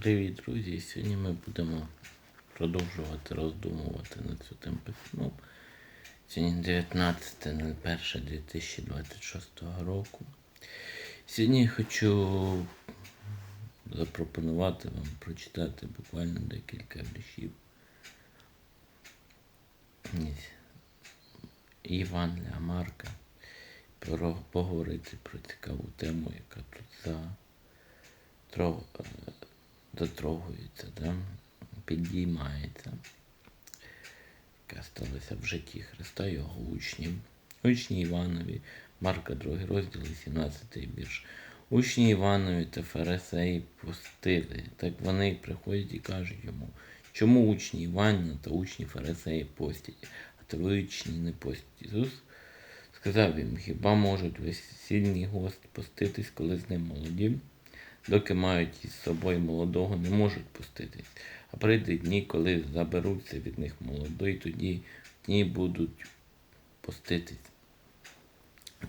Привіт, друзі! Сьогодні ми будемо продовжувати роздумувати над святим письмом. Сьогодні 19.01.2026 року. Сьогодні хочу запропонувати вам прочитати буквально декілька віршів. Із Івангелія Марка. Поговорити про цікаву тему, яка тут за дотрогується, да? підіймається, яка сталася в житті Христа його учнів. Учні Іванові, Марка 2 розділ, 17 вірш. Учні Іванові та фарисеї пустили. Так вони приходять і кажуть йому, чому учні Івана та учні фарисеї постять, а твої учні не постять. Ісус сказав їм, хіба можуть весільний гост поститись, коли з ним молоді? Доки мають із собою молодого, не можуть пуститись. А прийде дні, коли заберуться від них молодий, тоді дні будуть пуститись.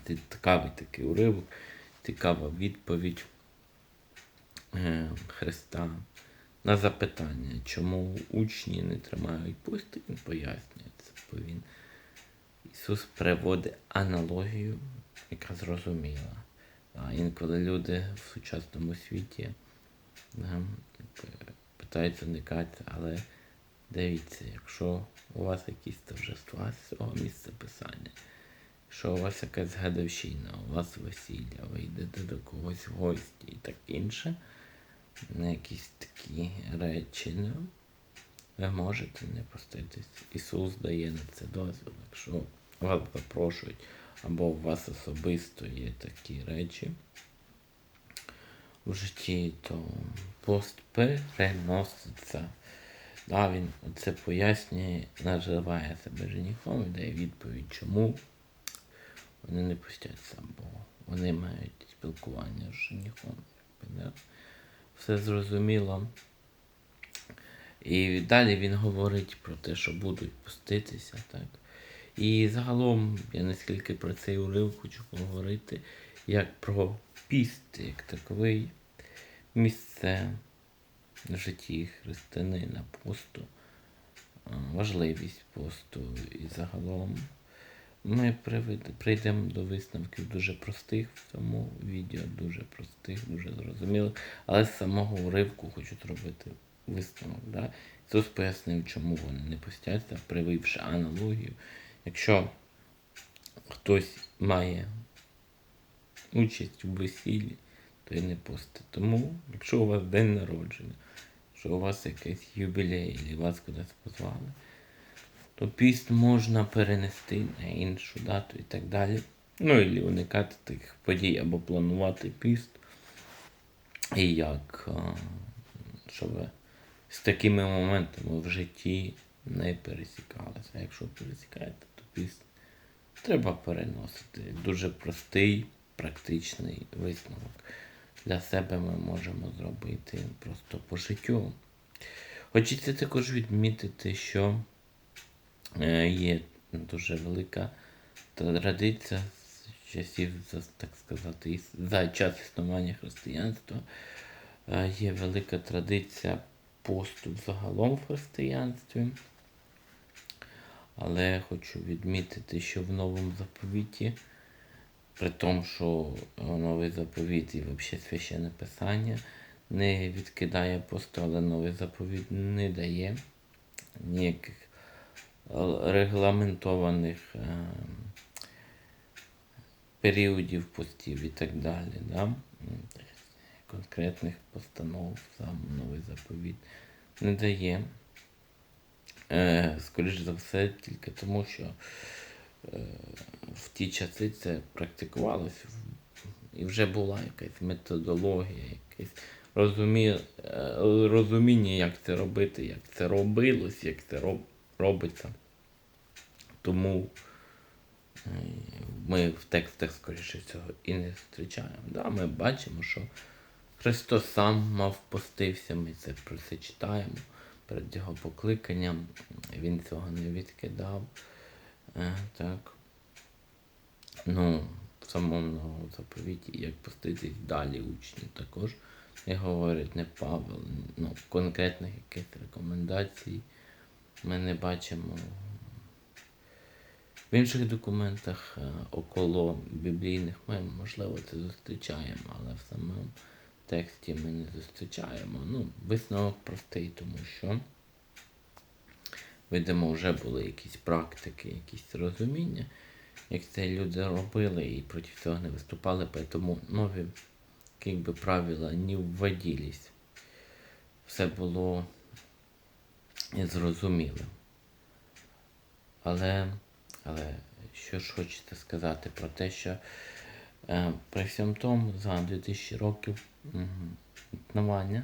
Це цікавий такий уривок, цікава відповідь е, Христа на запитання, чому учні не тримають пусти, він пояснює це, бо він Ісус приводить аналогію, яка зрозуміла. А інколи люди в сучасному світі да, п- питаються уникати, але дивіться, якщо у вас якісь торжества з цього місця писання, якщо у вас якась гадовщина, у вас весілля, ви йдете до когось в гості і так інше, на якісь такі речі, ну, ви можете не поститись. Ісус дає на це дозвіл. Якщо вас запрошують, або у вас особисто є такі речі в житті, то пост переноситься. Да, він це пояснює, називає себе женихом і дає відповідь, чому вони не постяться, бо вони мають спілкування з Да? Все зрозуміло. І далі він говорить про те, що будуть пуститися, так. І загалом я не скільки про цей урив хочу поговорити, як про піст, як таковий місце в житті християнина посту, важливість посту і загалом. Ми прийдемо до висновків дуже простих в цьому відео, дуже простих, дуже зрозумілих, але з самого уривку хочу зробити висновок. Да? Ісус пояснив, чому вони не постяться, прививши аналогію. Якщо хтось має участь у весіллі, то й не постить. Тому, якщо у вас день народження, що у вас якийсь юбілей, або вас кудись позвали, то піст можна перенести на іншу дату і так далі. Ну, і уникати таких подій або планувати піст. І як, щоб з такими моментами в житті не пересікалися. Якщо пересікаєте, то треба переносити. Дуже простий, практичний висновок. Для себе ми можемо зробити просто по життю. Хочеться також відмітити, що е, є дуже велика традиція з часів, так сказати, за час існування християнства. Е, Є велика традиція посту загалом в християнстві. Але я хочу відмітити, що в новому заповіті, при тому, що е, новий заповіт і взагалі священне писання не відкидає посту, але новий заповіт не дає ніяких е, регламентованих е, періодів постів і так далі. Да? Конкретних постанов сам новий заповіт не дає. Е, скоріш за все, тільки тому, що е, в ті часи це практикувалося і вже була якась методологія, якесь розумі, е, розуміння, як це робити, як це робилось, як це роб, робиться. Тому ми в текстах, скоріше всього, і не зустрічаємо. Да, ми бачимо, що Христос сам мав постився, ми це про це читаємо перед його покликанням. Він цього не відкидав. Е, так. Ну, в самому заповіті, як поститись далі учні також і говорить не Павел, ну, конкретних якихось рекомендацій ми не бачимо. В інших документах е, около біблійних ми, можливо, це зустрічаємо, але в самому тексті ми не зустрічаємо. Ну, висновок простий, тому що, видимо, вже були якісь практики, якісь розуміння, як це люди робили і проти цього не виступали, тому нові якби, правила не вводились. Все було зрозумілим. Але, але що ж хочете сказати про те, що при всьому тому за 2000 років існування,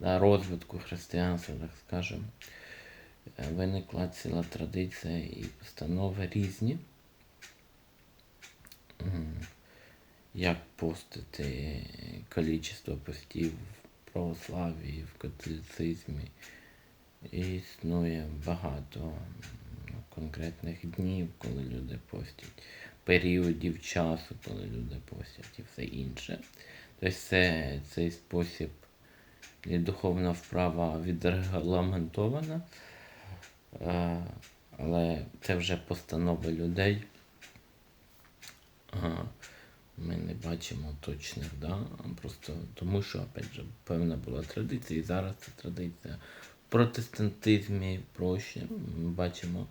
розвитку християнства, так скажемо, е, виникла ціла традиція і постанови різні. Як постити кількість постів в православі, в католицизмі. Існує багато конкретних днів, коли люди постять, періодів часу, коли люди постять і все інше. Тобто це, цей спосіб і духовна вправа відрегламентована, е, але це вже постанови людей. Ми не бачимо точних, да? просто тому що, опять же, певна була традиція, і зараз це традиція. В протестантизмі проще. Ми бачимо,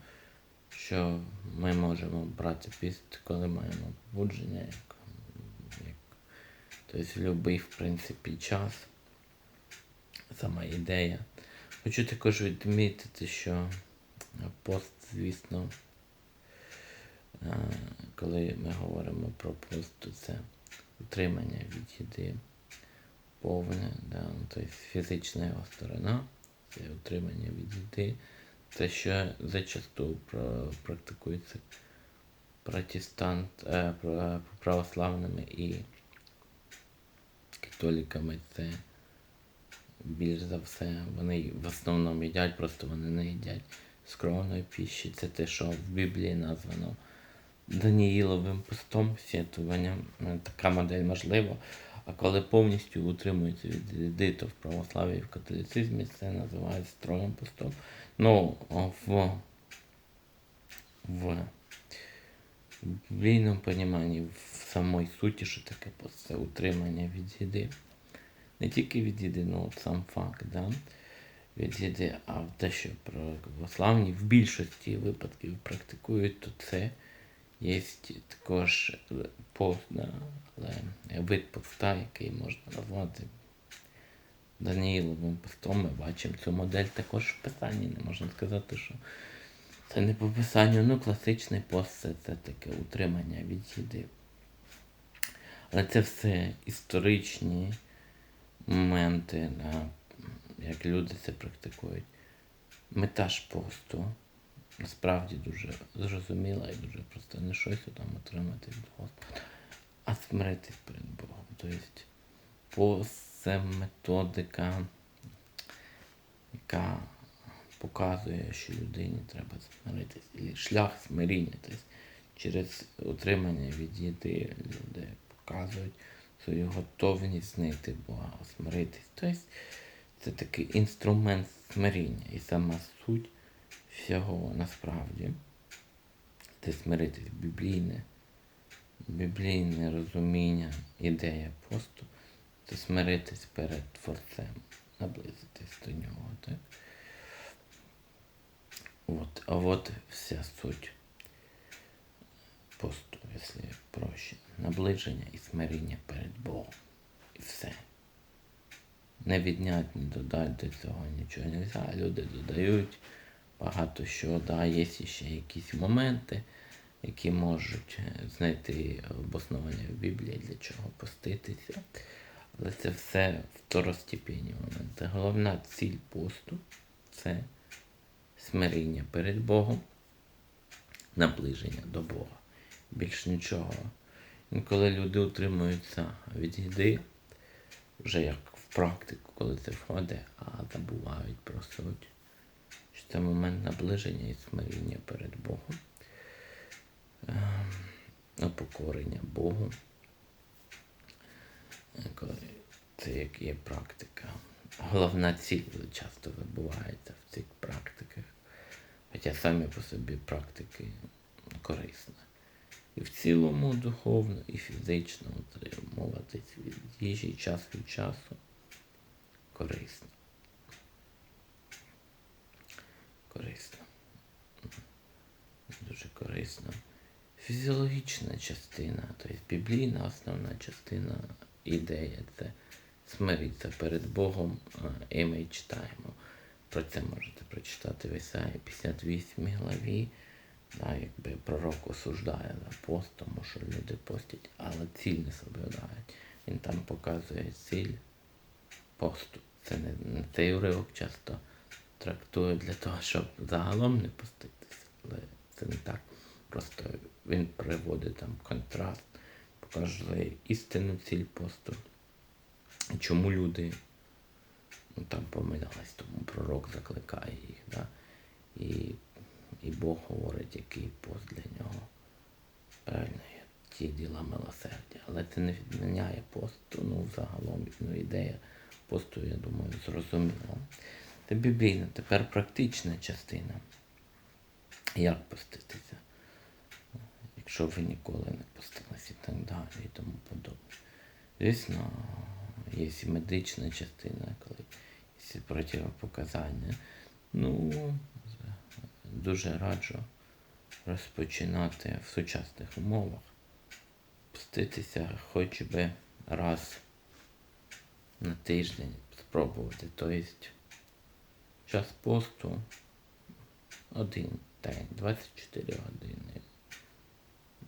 що ми можемо брати піст, коли маємо побудження, як, як, тобто в в принципі, час. Сама ідея. Хочу також відмітити, що пост, звісно, е, коли ми говоримо про пост, то це утримання від їди повне, да, ну, тобто фізична його сторона, це утримання від їди. Це що зачасту практикується протестант, е, православними і католіками. Це більш за все вони в основному їдять, просто вони не їдять скромної піші. Це те, що в Біблії названо Даніїловим постом, сітуванням. Е, Така модель можлива. А коли повністю утримуються від їди, то в православі і в католицизмі це називають строгим постом. Ну, в, в біблійному поніманні, в самій суті, що таке пост, це утримання від їди. Не тільки від їди, ну от сам факт, да? від їди, а те, що православні в більшості випадків практикують, то це є також пост, але вид поста, який можна назвати Даніїловим постом, ми бачимо цю модель також в писанні. Не можна сказати, що це не по писанню, ну класичний пост це, це таке утримання від їди. Але це все історичні моменти, як люди це практикують. Мета ж посту насправді дуже зрозуміла і дуже просто не щось там отримати від Господа, а смиритись перед Богом. Тобто пост це методика, яка показує, що людині треба смиритись. І шлях смиріння. Тобто через утримання від їди люди показують свою готовність знайти Бога, смиритись. Тобто це такий інструмент смиріння. І сама суть всього насправді це смиритись біблійне, біблійне розуміння, ідея посту, це смиритись перед Творцем, наблизитись до нього. Так? Вот, а вот вся суть посту, якщо проще. Наближення і смиріння перед Богом. І все. Не відняти, не додати до цього нічого не можна. Люди додають багато що. Да, є ще якісь моменти, які можуть е, знайти обоснування в Біблії, для чого поститися. Але це все второстепенні моменти. Головна ціль посту це смиріння перед Богом, наближення до Бога. Більш нічого. Інколи люди утримуються від їди, вже як в практику, коли це входить, а забувають про суть. Це момент наближення і смиріння перед Богом, ем, упокорення Богу. Це як є практика. Головна ціль часто забувається в цих практиках. Хоча самі по собі практики корисні. І в цілому духовно, і фізично утримуватись від їжі час від часу корисно. Корисно. Дуже корисно. Фізіологічна частина, тобто біблійна основна частина ідея це смиритися перед Богом, і ми читаємо. Про це можете прочитати в Ісаї 58 главі. Да, якби пророк осуждає за пост, тому що люди постять, але ціль не соблюдають. Він там показує ціль посту. Це не, не цей уривок часто трактує для того, щоб загалом не поститися. Але це не так. Просто він приводить там контраст, показує істинну ціль посту. Чому люди ну, там помилялись, тому пророк закликає їх. Да? І, і Бог говорить, який пост для нього. Правильно є ті діла милосердя. Але це не відміняє посту, ну загалом ну, ідея посту, я думаю, зрозуміла. Це біблійна, тепер практична частина. Як поститися? Якщо ви ніколи не постилися і так далі і тому подобне. Звісно, є і медична частина, коли є противопоказання. Ну, дуже раджу розпочинати в сучасних умовах. Поститися хоч би раз на тиждень спробувати. Тобто час посту один день, 24 години.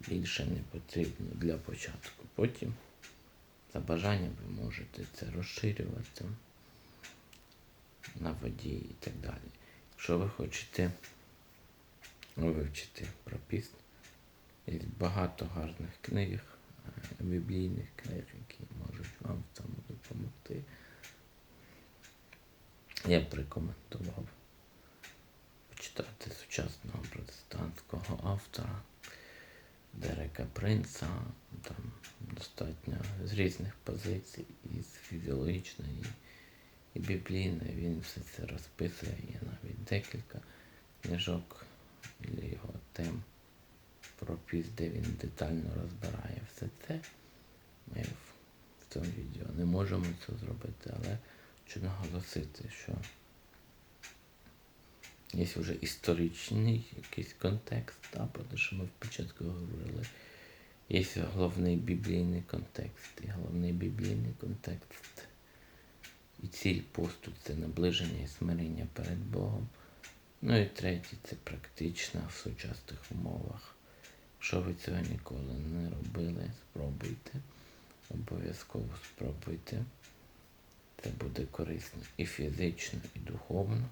Більше не потрібно для початку. Потім за бажанням ви можете це розширювати на воді і так далі. Якщо ви хочете вивчити про піст, є багато гарних книг, е, біблійних книг, які можуть вам в цьому допомогти. Я б рекомендував почитати сучасного протестантського автора Дерека Принца. Там достатньо з різних позицій, і з фізіологічної, і біблійної. Він все це розписує. Є навіть декілька книжок для його тем про піст, де він детально розбирає все це. Ми в цьому відео не можемо це зробити, але хочу наголосити, що є вже історичний якийсь контекст, та, про те, що ми спочатку говорили. Є головний біблійний контекст. І головний біблійний контекст. І ціль посту це наближення і смирення перед Богом. Ну і третє це практично в сучасних умовах. Якщо ви цього ніколи не робили, спробуйте. Обов'язково спробуйте. Це буде корисно і фізично, і духовно.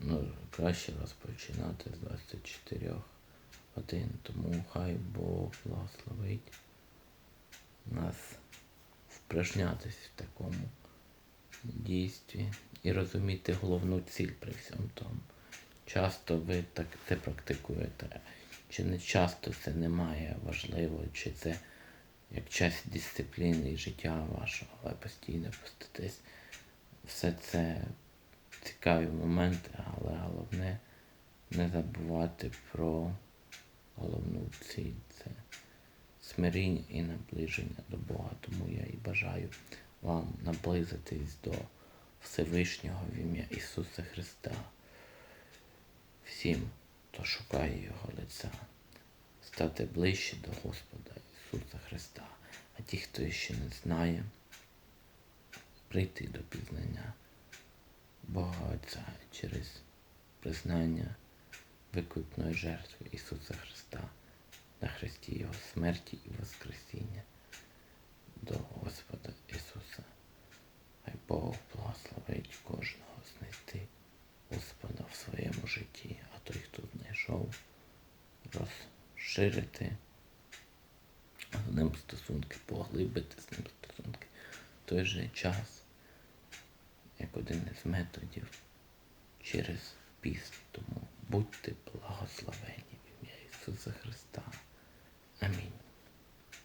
Ну, краще розпочинати з 24 годин. Тому хай Бог благословить нас впражнятись в такому дійстві і розуміти головну ціль при всьому тому. Часто ви так це практикуєте, чи не часто це немає важливо, чи це як часть дисципліни і життя вашого, але постійно постатись. Все це цікаві моменти, але головне не забувати про головну ціль. Це смиріння і наближення до Бога. Тому я і бажаю вам наблизитись до Всевишнього в ім'я Ісуса Христа. Всім, хто шукає Його лиця, стати ближче до Господа Ісуса Христа. А ті, хто ще не знає, прийти до пізнання Бога Отця через признання викупної жертви Ісуса Христа на Христі Його смерті і Воскресіння до Господа Ісуса. Хай Бог благословить кожного знайти Господа в своєму житті, а той, хто знайшов, розширити стосунки, поглибити з ним стосунки в той же час, як один із методів через піст. Тому будьте благословені в ім'я Ісуса Христа.